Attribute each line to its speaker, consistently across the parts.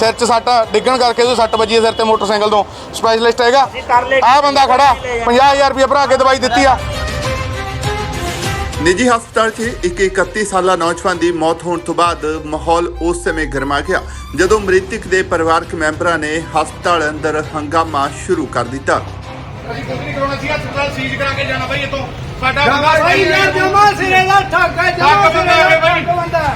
Speaker 1: ਸਿਰ 'ਚ ਸੱਟ ਡਿੱਗਣ ਕਰਕੇ ਉਹਦੇ ਸੱਟ ਵੱਜੀ ਹੈ ਸਿਰ ਤੇ ਮੋਟਰਸਾਈਕਲ ਤੋਂ ਸਪੈਸ਼ਲਿਸਟ ਹੈਗਾ। ਆਹ ਬੰਦਾ ਖੜਾ 50000 ਰੁਪਏ ਭਰਾ ਕੇ ਦਵਾਈ ਦਿੱਤੀ ਆ।
Speaker 2: ਨਿੱਜੀ ਹਸਪਤਾਲ 'ਚ ਇੱਕ 31 ਸਾਲਾ ਨੌਜਵਾਨ ਦੀ ਮੌਤ ਹੋਣ ਤੋਂ ਬਾਅਦ ਮਾਹੌਲ ਉਸ ਸਮੇਂ ਗਰਮਾ ਗਿਆ ਜਦੋਂ ਮ੍ਰਿਤਕ ਦੇ ਪਰਿਵਾਰਕ ਮੈਂਬਰਾਂ ਨੇ ਹਸਪਤਾਲ ਅੰਦਰ ਹੰਗਾਮਾ ਸ਼ੁਰੂ ਕਰ ਦਿੱਤਾ।
Speaker 1: ਅਸੀਂ ਕੁਝ ਨਹੀਂ ਕਰਾਉਣਾ ਸੀ ਹਸਪਤਾਲ ਸੀਜ਼ ਕਰਾ ਕੇ ਜਾਣਾ ਬਾਈ ਇਤੋਂ ਸਾਡਾ
Speaker 3: ਜਮਾ ਸਿਰੇ ਦਾ ਹੈ ਜਮਾ ਸਿਰੇ ਦਾ।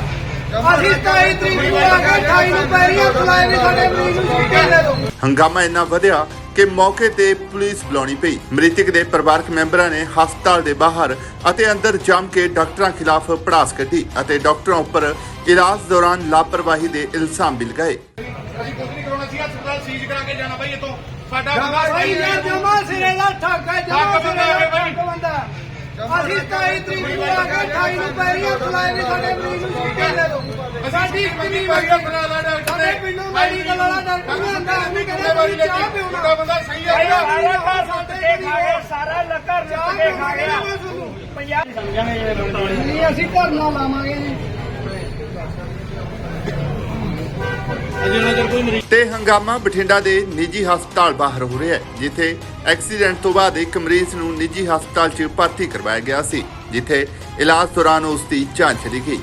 Speaker 3: ਠੱਗ ਬੰਦਾ ਅਸੀਂ 27 ਤਰੀਕ ਨੂੰ ਆ ਕੇ 28 ਨੂੰ ਪੈਰੀਆਂ ਖੁਲਾਏ ਵੀ ਸਾਡੇ ਮਰੀਜ਼ ਨੂੰ ਛੁੱਟੀ ਦੇ ਦਿਓ।
Speaker 2: ਹੰਗਾਮਾ ਇੰਨਾ ਵਧਿਆ ਕਿ ਮੌਕੇ ਤੇ ਪੁਲਿਸ ਬੁਲਾਉਣੀ ਪਈ। ਮ੍ਰਿਤਕ ਦੇ ਪਰਿਵਾਰਕ ਮੈਂਬਰਾਂ ਨੇ ਹਸਪਤਾਲ ਦੇ ਬਾਹਰ ਅਤੇ ਅੰਦਰ ਜੰਮ ਕੇ ਡਾਕਟਰਾਂ ਖਿਲਾਫ ਪੜਾਸ ਕੱਢੀ ਅਤੇ ਡਾਕਟਰਾਂ ਉੱਪਰ ਇਲਾਜ ਦੌਰਾਨ ਲਾਪਰਵਾਹੀ ਦੇ ਇਲਜ਼ਾਮ ਵੀ ਲਗਾਏ।
Speaker 1: ਅਸੀਂ ਕੁਝ ਨਹੀਂ ਕਰਾਉਣਾ ਸੀ ਹਸਪਤਾਲ ਸੀਜ਼ ਕਰਾ ਕੇ ਜਾਣਾ ਬਾਈ ਇਤੋਂ ਸਾਡਾ
Speaker 3: ਭਾਈ ਯਾਰ ਜਮਾ ਸਿਰੇ ਦਾ ਠੱਗ ਹੈ ਜਮਾ
Speaker 1: ਠੱਗ
Speaker 3: ਸਿਰੇ
Speaker 1: ਬੰਦਾ ਹੈ
Speaker 3: ਦਾ
Speaker 1: ਭਾਈ।
Speaker 3: ਠੱਗ ਬੰਦਾ। ਅਸੀਂ 27 ਤਰੀਕ ਨੂੰ ਆ ਕੇ 28 ਨੂੰ ਪੈਰੀਆਂ ਖੁਲਾਏ ਵੀ ਸਾਡੇ ਮਰੀਜ਼ ਨੂੰ ਛੁੱਟੀ ਦੇ ਸਾਡੀ ਕਿੰਨੀ ਵਾਰੀ
Speaker 1: ਬਣਾ ਲਾ ਡਾਕਟਰ
Speaker 3: ਸਾਡੇ ਪਿੰਡੋਂ ਮੈਡੀਕਲ ਵਾਲਾ ਡਾਕਟਰ ਵੀ ਆਂਦਾ ਨਹੀਂ ਕਹਿੰਦੇ
Speaker 1: ਵਾਰੀ
Speaker 3: ਚਾਹ
Speaker 1: ਲੱਗੀ
Speaker 3: ਪਿਉਣਾ
Speaker 1: ਉਹਦਾ ਬੰਦਾ ਸਹੀ
Speaker 3: ਭਾਈ
Speaker 1: ਹੈ
Speaker 3: ਸਾਰੇ ਖਾ ਸਕਦੇ ਖਾ ਗਏ ਸਾਰਾ ਲੱਕਰ ਲੁੱਟ ਕੇ ਖਾ ਗਿਆ ਪੰਜਾਬ ਸਮਝਾਂਗੇ ਨਹੀਂ ਅਸੀਂ ਧਰਨਾ ਲਾਵਾਂਗੇ ਜੀ।
Speaker 2: ਤੇ ਹੰਗਾਮਾ ਬਠਿੰਡਾ ਦੇ ਨਿੱਜੀ ਹਸਪਤਾਲ ਬਾਹਰ ਹੋ ਰਿਹਾ ਹੈ ਜਿੱਥੇ ਐਕਸੀਡੈਂਟ ਤੋਂ ਬਾਅਦ ਇੱਕ ਮਰੀਜ਼ ਨੂੰ ਨਿੱਜੀ ਹਸਪਤਾਲ 'ਚ ਭਰਤੀ ਕਰਵਾਇਆ ਗਿਆ ਸੀ ਜਿੱਥੇ ਇਲਾਜ ਦੌਰਾਨ ਉਸ ਦੀ ਜਾਨ ਚਲੀ ਗਈ।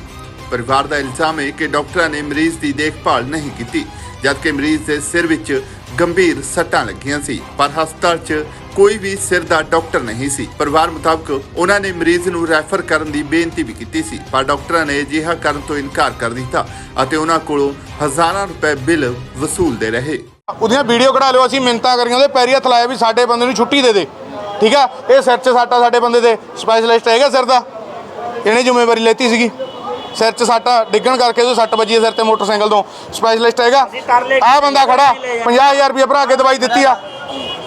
Speaker 2: ਪਰਿਵਾਰ ਦਾ ਇਲਜ਼ਾਮ ਹੈ ਕਿ ਡਾਕਟਰਾਂ ਨੇ ਮਰੀਜ਼ ਦੀ ਦੇਖਭਾਲ ਨਹੀਂ ਕੀਤੀ, ਜਦਕਿ ਮਰੀਜ਼ ਦੇ ਸਿਰ ਵਿੱਚ ਗੰਭੀਰ ਸੱਟਾਂ ਲੱਗੀਆਂ ਸੀ। ਪਰ ਹਸਪਤਾਲ 'ਚ ਕੋਈ ਵੀ ਸਿਰ ਦਾ ਡਾਕਟਰ ਨਹੀਂ ਸੀ। ਪਰਿਵਾਰ ਮੁਤਾਬਕ ਉਹਨਾਂ ਨੇ ਮਰੀਜ਼ ਨੂੰ ਰੈਫਰ ਕਰਨ ਦੀ ਬੇਨਤੀ ਵੀ ਕੀਤੀ ਸੀ, ਪਰ ਡਾਕਟਰਾਂ ਨੇ ਅਜਿਹਾ ਕਰਨ ਤੋਂ ਇਨਕਾਰ ਕਰ ਦਿੱਤਾ ਅਤੇ ਉਹਨਾਂ ਕੋਲੋਂ ਹਜ਼ਾਰਾਂ ਰੁਪਏ ਬਿੱਲ ਵਸੂਲਦੇ ਰਹੇ।
Speaker 1: ਉਹਦੀਆਂ ਵੀਡੀਓ ਕਢਾ ਲਿਓ ਅਸੀਂ ਮਿੰਤਾ ਕਰੀਆਂ ਉਹਦੇ, ਪੈਰੀ ਹੱਥ ਲਾਇਆ ਵੀ ਸਾਡੇ ਬੰਦੇ ਨੂੰ ਛੁੱਟੀ ਦੇ ਦੇ। ਠੀਕ ਆ? ਇਹ ਸਿਰ 'ਚ ਸਾਟਾ ਸਾਡੇ ਬੰਦੇ ਦੇ। ਸਪੈਸ਼ਲਿਸਟ ਹੈਗਾ ਸਿਰ ਦਾ। ਇਹਨੇ ਜ਼ਿੰਮੇਵਾਰੀ ਲੈਤੀ ਸੀਗੀ। ਸਿਰ 'ਚ ਸਾਟਾ ਡਿੱਗਣ ਕਰਕੇ ਉਹਦੇ ਸੱਟ ਵੱਜੀ ਹੈ ਸਿਰ ਤੇ ਮੋਟਰਸਾਈਕਲ ਤੋਂ ਸਪੈਸ਼ਲਿਸਟ ਹੈਗਾ। ਆਹ ਬੰਦਾ ਖੜਾ 50000 ਰੁਪਏ ਭਰਾ ਕੇ ਦਵਾਈ ਦਿੱਤੀ ਆ।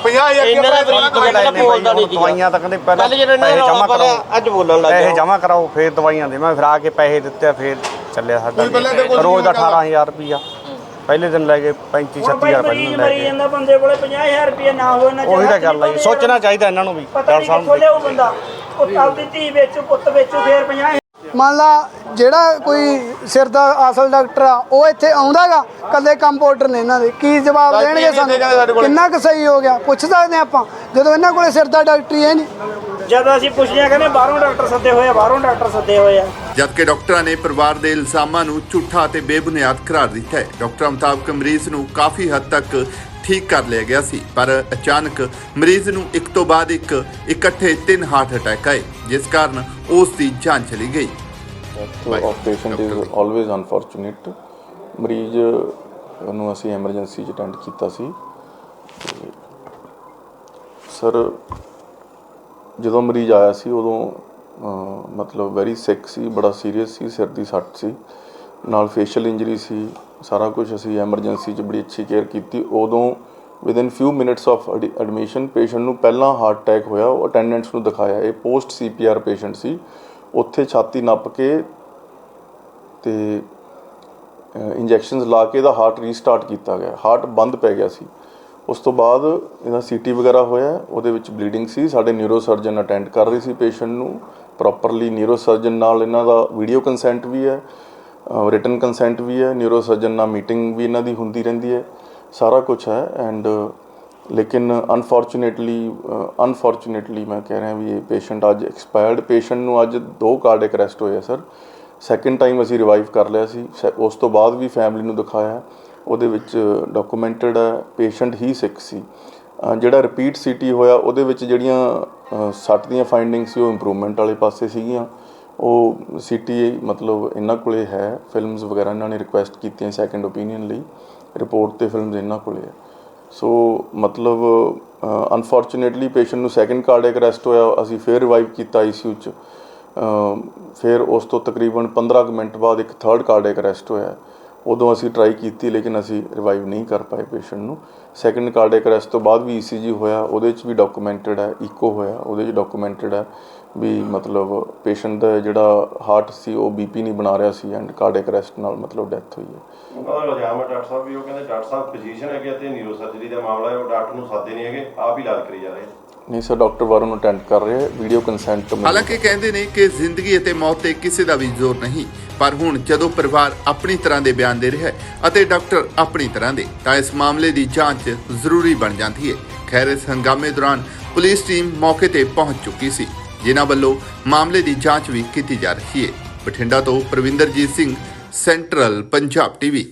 Speaker 1: 50000 ਰੁਪਏ ਭਰਾ ਕੇ ਦਵਾਈ ਦਿੱਤੀ ਆ।
Speaker 4: ਨਹੀਂ ਬੋਲਦਾ ਨਹੀਂ ਦਵਾਈਆਂ ਤਾਂ ਕਹਿੰਦੇ ਪਹਿਲਾਂ
Speaker 5: ਕੱਲ ਜਿਹੜਾ
Speaker 4: ਪੈਸੇ ਜਮ੍ਹਾਂ ਕਰਾਓ।
Speaker 5: ਅੱਜ ਬੋਲਣ ਲੱਗ
Speaker 4: ਪੈਸੇ ਜਮ੍ਹਾਂ ਕਰਾਓ ਫਿਰ ਦਵਾਈਆਂ ਦੇ ਮੈਂ ਫਿਰ ਆ ਕੇ ਪੈਸੇ ਦਿੱਤੇ ਫਿਰ ਚੱਲਿਆ ਸਾਡਾ ਰੋਜ਼ ਦਾ
Speaker 1: ਨਹੀਂ
Speaker 4: 18000 ਰੁਪਇਆ। ਪਹਿਲੇ ਦਿਨ ਲੈ ਗਏ 35
Speaker 3: ਹੁਣ ਭਾਈ
Speaker 4: 36000
Speaker 3: ਮਰੀਜ਼
Speaker 4: ਪਹਿਲੇ ਲੈ
Speaker 3: ਮਰੀ
Speaker 4: ਗਏ
Speaker 3: ਜਾਂਦਾ ਬੰਦੇ ਕੋਲੇ 50000 ਰੁਪਏ ਨਾ ਹੋਵੇ ਨਾ
Speaker 4: ਉਹੀ ਤਾਂ ਗੱਲ ਆ ਜੀ। ਸੋਚਣਾ ਚਾਹੀਦਾ ਇਹਨਾਂ ਨੂੰ ਵੀ।
Speaker 3: ਪਤਾ
Speaker 4: ਡਾਕਟਰ
Speaker 3: ਨਹੀਂ
Speaker 4: ਸਾਹਿਬ ਨੂੰ
Speaker 3: ਲਿਆਉ ਬੰਦਾ। ਉਹ ਆਪਦੀ ਧੀ ਵੇਚੂ ਪੁੱਤ ਵੇਚੂ ਫੇਰ 50
Speaker 6: ਮੰਨ ਲਾ ਜਿਹੜਾ ਕੋਈ ਸਿਰ ਦਾ ਅਸਲ ਡਾਕਟਰ ਆ ਉਹ ਇੱਥੇ ਆਉਂਦਾਗਾ ਕੱਲੇ ਕੰਪਾਊਂਡਰ ਨੇ ਇਹਨਾਂ ਦੇ। ਕੀ ਜਵਾਬ ਦੇਣਗੇ ਸਾਨੂੰ। ਕਿੰਨਾ ਕੁ ਸਹੀ ਹੋ ਗਿਆ? ਪੁੱਛ ਸਕਦੇ ਆਪਾਂ। ਜਦੋਂ ਇਹਨਾਂ ਕੋਲੇ ਸਿਰ ਦਾ ਡਾਕਟਰ ਹੀ ਹੈ ਨਹੀਂ।
Speaker 3: ਜਦ ਅਸੀਂ ਪੁੱਛਿਆ ਕਹਿੰਦੇ ਬਾਹਰੋਂ ਡਾਕਟਰ ਸੱਦੇ ਹੋਏ ਆ ਬਾਹਰੋਂ ਡਾਕਟਰ ਸੱਦੇ ਹੋਏ ਆ।
Speaker 2: ਜਦਕਿ ਡਾਕਟਰਾਂ ਨੇ ਪਰਿਵਾਰ ਦੇ ਇਲਜ਼ਾਮਾਂ ਨੂੰ ਝੂਠਾ ਅਤੇ ਬੇਬੁਨਿਆਦ ਕਰਾਰ ਦਿੱਤਾ ਹੈ ਡਾਕਟਰਾਂ ਮੁਤਾਬਕ ਮਰੀਜ਼ ਨੂੰ ਕਾਫੀ ਹੱਦ ਤੱਕ ਠੀਕ ਕਰ ਲਿਆ ਗਿਆ ਸੀ ਪਰ ਅਚਾਨਕ ਮਰੀਜ਼ ਨੂੰ ਇੱਕ ਤੋਂ ਬਾਅਦ ਇੱਕ ਇਕੱਠੇ ਤਿੰਨ ਹਾਰਟ ਅਟੈਕ ਆਏ ਜਿਸ ਕਾਰਨ ਉਸ ਦੀ ਜਾਨ ਚਲੀ ਗਈ।
Speaker 7: Unfortunate. ਮਰੀਜ਼ ਨੂੰ ਅਸੀਂ ਐਮਰਜੈਂਸੀ 'ਚ ਅਟੈਂਡ ਕੀਤਾ ਸੀ। ਸਰ ਜਦੋਂ ਮਰੀਜ਼ ਆਇਆ ਸੀ ਉਦੋਂ ਮਤਲਬ ਵੈਰੀ ਸਿਕ ਸੀ ਬੜਾ ਸੀਰੀਅਸ ਸੀ ਸਿਰ ਦੀ ਸੱਟ ਸੀ ਨਾਲ ਫੇਸ਼ੀਅਲ ਇੰਜਰੀ ਸੀ ਸਾਰਾ ਕੁਝ ਅਸੀਂ ਐਮਰਜੈਂਸੀ 'ਚ ਬੜੀ ਅੱਛੀ ਕੇਅਰ ਕੀਤੀ। ਉਦੋਂ within few minutes of admission patient ਨੂੰ ਪਹਿਲਾਂ ਹਾਰਟ ਅਟੈਕ ਹੋਇਆ, ਉਹ ਅਟੈਂਡੈਂਟਸ ਨੂੰ ਦਿਖਾਇਆ। ਇਹ ਪੋਸਟ ਸੀਪੀਆਰ ਪੇਸ਼ੈਂਟ ਸੀ। ਉੱਥੇ ਛਾਤੀ ਨੱਪ ਕੇ ਤੇ ਇੰਜੈਕਸ਼ਨਸ ਲਾ ਕੇ ਇਹਦਾ ਹਾਰਟ ਰੀਸਟਾਰਟ ਕੀਤਾ ਗਿਆ। ਹਾਰਟ ਬੰਦ ਪੈ ਗਿਆ ਸੀ। ਉਸ ਤੋਂ ਬਾਅਦ ਇਹਦਾ ਸੀਟੀ ਵਗੈਰਾ ਹੋਇਆ। ਉਹਦੇ ਵਿੱਚ ਬਲੀਡਿੰਗ ਸੀ। ਸਾਡੇ ਨਿਊਰੋ ਸਰਜਨ ਅਟੈਂਡ ਕਰ ਰਹੀ ਸੀ ਪੇਸ਼ੈਂਟ ਨੂੰ। ਪ੍ਰੋਪਰਲੀ ਨਿਊਰੋ ਸਰਜਨ ਨਾਲ ਇਹਨਾਂ ਦਾ ਵੀਡੀਓ ਕੰਸੈਂਟ ਵੀ ਹੈ। ਰਿਟਨ ਕੰਸੈਂਟ ਵੀ ਹੈ ਨਿਊਰੋ ਸਰਜਨ ਨਾਲ ਮੀਟਿੰਗ ਵੀ ਇਹਨਾਂ ਦੀ ਹੁੰਦੀ ਰਹਿੰਦੀ ਹੈ ਸਾਰਾ ਕੁਝ ਹੈ ਐਂਡ ਲੇਕਿਨ ਅਨਫੋਰਚੂਨੇਟਲੀ ਅਨਫੋਰਚੂਨੇਟਲੀ ਮੈਂ ਕਹਿ ਰਿਹਾ ਵੀ ਇਹ ਪੇਸ਼ੈਂਟ ਅੱਜ ਐਕਸਪਾਇਰਡ ਪੇਸ਼ੈਂਟ ਨੂੰ ਅੱਜ ਦੋ ਕਾਰਡਿਕ ਅਰੈਸਟ ਹੋਏ ਆ ਸਰ ਸੈਕਿੰਡ ਟਾਈਮ ਅਸੀਂ ਰਿਵਾਈਵ ਕਰ ਲਿਆ ਸੀ ਸੈ- ਉਸ ਤੋਂ ਬਾਅਦ ਵੀ ਫੈਮਿਲੀ ਨੂੰ ਦਿਖਾਇਆ ਉਹਦੇ ਵਿੱਚ ਡਾਕੂਮੈਂਟਡ ਹੈ ਪੇਸ਼ੈਂਟ ਹੀ ਸਿੱਖ ਸੀ। ਜਿਹੜਾ ਰਿਪੀਟ ਸੀਟੀ ਹੋਇਆ ਉਹਦੇ ਵਿੱਚ ਜਿਹੜੀਆਂ ਅਹ, ਸੱਟ ਦੀਆਂ ਫਾਈਂਡਿੰਗ ਸੀ ਉਹ ਇੰਪਰੂਵਮੈਂਟ ਵਾਲੇ ਪਾਸੇ ਸੀਗੀਆਂ। ਉਹ ਸੀਟੀ ਮਤਲਬ ਇਹਨਾਂ ਕੋਲੇ ਹੈ ਫਿਲਮਸ ਵਗੈਰਾ ਇਹਨਾਂ ਨੇ ਰਿਕੁਐਸਟ ਕੀਤੀਆਂ ਸੈਕੰਡ ਓਪੀਨੀਅਨ ਲਈ ਰਿਪੋਰਟ ਤੇ ਫਿਲਮਸ ਇਹਨਾਂ ਕੋਲੇ ਹੈ ਸੋ ਮਤਲਬ ਅਨਫੋਰਚੂਨੇਟਲੀ ਪੇਸ਼ੈਂਟ ਨੂੰ ਸੈਕੰਡ ਕਾਰਡਿਕ ਅਰੈਸਟ ਹੋਇਆ, ਅਸੀਂ ਫੇਰ ਰਿਵਾਈਵ ਕੀਤਾ ਆਈਸੀਯੂ ਚ। ਫਿਰ ਉਸ ਤੋਂ ਤਕਰੀਬਨ 15 ਕੁ ਮਿੰਟ ਬਾਅਦ ਇੱਕ ਥਰਡ ਕਾਰਡਿਕ ਅਰੈਸਟ ਹੋਇਆ। ਉਦੋਂ ਅਸੀਂ ਟਰਾਈ ਕੀਤੀ ਲੇਕਿਨ ਅਸੀਂ ਰਿਵਾਈਵ ਨਹੀਂ ਕਰ ਪਾਏ ਪੇਸ਼ੈਂਟ ਨੂੰ। ਸੈਕੰਡ ਕਾਰਡਿਕ ਅਰੈਸਟ ਤੋਂ ਬਾਅਦ ਵੀ ਈਸੀਜੀ ਹੋਇਆ, ਉਹਦੇ ਚ ਵੀ ਡਾਕੂਮੈਂਟਡ ਹੈ ਇਕੋ ਹੋਇਆ, ਉਹਦੇ ਚ ਡਾਕੂਮੈਂਟਡ ਹੈ ਵੀ ਮਤਲਬ ਪੇਸ਼ੈਂਟ ਦਾ ਜਿਹੜਾ ਹਾਰਟ ਸੀ, ਉਹ ਬੀਪੀ ਨਹੀਂ ਬਣਾ ਰਿਹਾ ਸੀ ਐਂਡ ਕਾਰਡਿਕ ਅਰੈਸਟ ਨਾਲ ਮਤਲਬ ਡੈਥ ਹੋਈ ਹੈ।
Speaker 8: ਉਹਨਾਂ ਦਾ ਇਲਜ਼ਾਮ ਡਾਕਟਰ ਸਾਹਿਬ ਵੀ ਉਹ ਕਹਿੰਦੇ ਡਾਕਟਰ ਸਾਹਿਬ ਫਿਜ਼ੀਸ਼ੀਅਨ ਹੈਗੇ ਤੇ ਨਿਊਰੋ ਸਰਜਰੀ ਦਾ ਮਾਮਲਾ ਹੈ, ਉਹ ਡਾਕਟਰ ਨੂੰ ਸਾਦੇ ਨਹੀਂ ਹੈਗੇ, ਆਪ ਹੀ ਇਲਾਜ ਕਰੀ ਜਾ ਰਹੇ
Speaker 7: ਨਹੀਂ ਸਰ, ਡਾਕਟਰ ਵਰੁਣ ਅਟੈਂਡ ਕਰ ਰਹੇ ਹੈ, ਵੀਡੀਓ ਕੰਸੈਂਟ
Speaker 2: ਹਾਲਾਂਕਿ ਕਹਿੰਦੇ ਨੇ ਕਿ ਜ਼ਿੰਦਗੀ ਅਤੇ ਮੌਤ ਤੇ ਕਿਸੇ ਦਾ ਵੀ ਜ਼ੋਰ ਨਹੀਂ, ਪਰ ਹੁਣ ਜਦੋਂ ਪਰਿਵਾਰ ਆਪਣੀ ਤਰ੍ਹਾਂ ਦੇ ਬਿਆਨ ਦੇ ਰਿਹਾ ਹੈ ਅਤੇ ਡਾਕਟਰ ਆਪਣੀ ਤਰ੍ਹਾਂ ਦੇ, ਤਾਂ ਇਸ ਮਾਮਲੇ ਦੀ ਜਾਂਚ ਜ਼ਰੂਰੀ ਬਣ ਜਾਂਦੀ ਹੈ। ਖੈਰ, ਇਸ ਹੰਗਾਮੇ ਦੌਰਾਨ ਪੁਲਿਸ ਟੀਮ ਮੌਕੇ ਤੇ ਪਹੁੰਚ ਚੁੱਕੀ ਸੀ, ਜਿਨ੍ਹਾਂ ਵੱਲੋਂ ਮਾਮਲੇ ਦੀ ਜਾਂਚ ਵੀ ਕੀਤੀ ਜਾ ਰਹੀ ਹੈ। ਬਠਿੰਡਾ ਤੋਂ ਪ੍ਰਵਿੰਦਰਜੀਤ ਸਿੰਘ, ਸੈਂਟਰਲ ਪੰਜਾਬ ਟੀਵੀ।